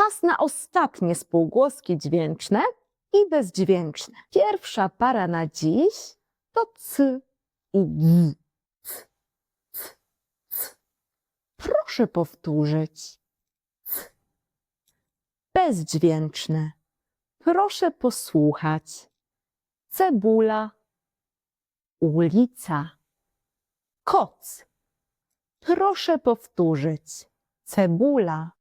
Czas na ostatnie spółgłoski dźwięczne i bezdźwięczne. Pierwsza para na dziś to c i c. Proszę powtórzyć. Bezdźwięczne. Proszę posłuchać. Cebula, ulica, koc. Proszę powtórzyć. Cebula,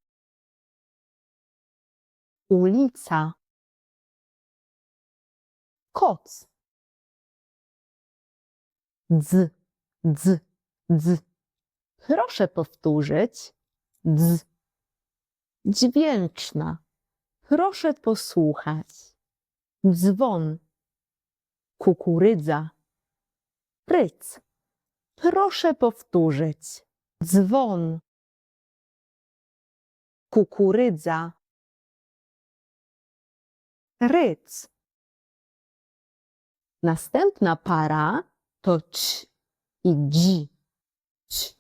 ulica, koc. Dz, dz, dz. Proszę powtórzyć. Dz. Dźwięczna. Proszę posłuchać. Dzwon, kukurydza, ryc. Proszę powtórzyć. Dzwon, kukurydza, ryc. Następna para to ć i dzi. Ć,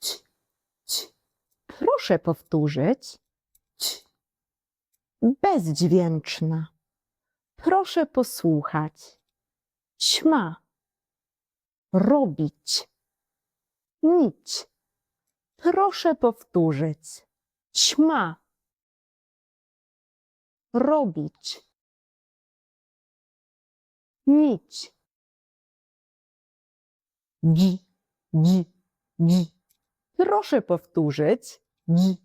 ć, ć. Proszę powtórzyć. Ć. Bezdźwięczna. Proszę posłuchać. Ćma. Robić. Nić. Proszę powtórzyć. Ćma. Robić. Nić. Dzi, dzi, dzi. Proszę powtórzyć. Dzi.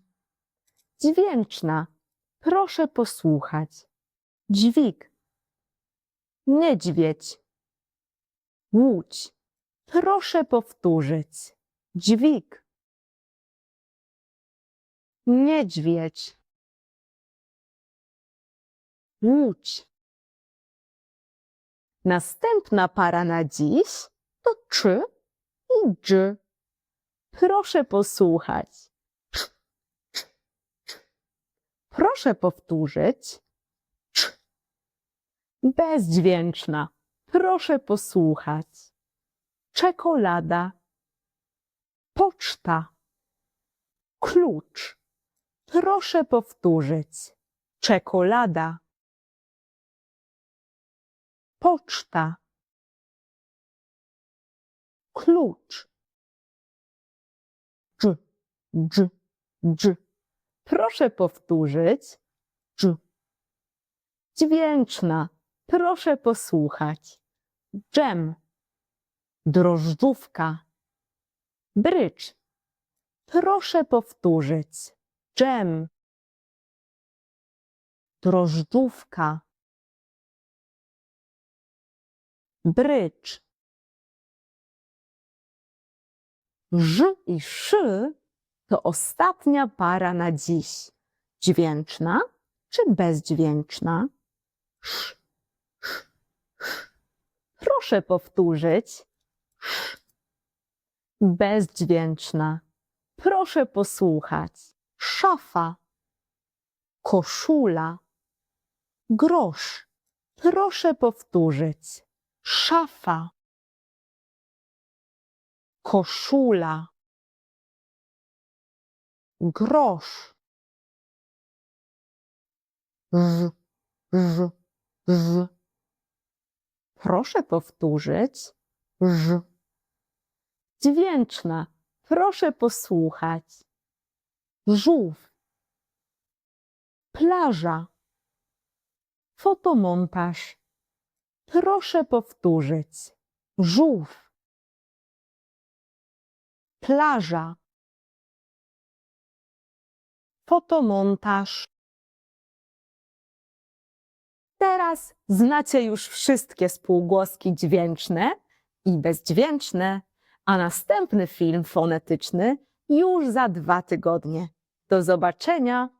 Dźwięczna. Proszę posłuchać. Dźwig. Niedźwiedź. Łódź. Proszę powtórzyć. Dźwig. Niedźwiedź. Łódź. Następna para na dziś to czy i dż. Proszę posłuchać. Proszę powtórzyć. Cz. Bezdźwięczna. Proszę posłuchać. Czekolada. Poczta. Klucz. Proszę powtórzyć. Czekolada. Poczta. Klucz. Dż, dż, dż. Proszę powtórzyć. Dż. Dźwięczna. Proszę posłuchać. Dżem. Drożdżówka. Brycz. Proszę powtórzyć. Dżem. Drożdżówka. Brycz. Ż i szy to ostatnia para na dziś. Dźwięczna czy bezdźwięczna? Sz, sz, sz. Proszę powtórzyć. Sz. Bezdźwięczna. Proszę posłuchać. Szafa. Koszula. Grosz. Proszę powtórzyć. Szafa. Koszula. Grosz. Z, z, z. Proszę powtórzyć. Ż. Dźwięczna. Proszę posłuchać. Żółw. Plaża. Fotomontaż. Proszę powtórzyć. Żółw. Plaża. Fotomontaż. Teraz znacie już wszystkie spółgłoski dźwięczne i bezdźwięczne, a następny film fonetyczny już za dwa tygodnie. Do zobaczenia!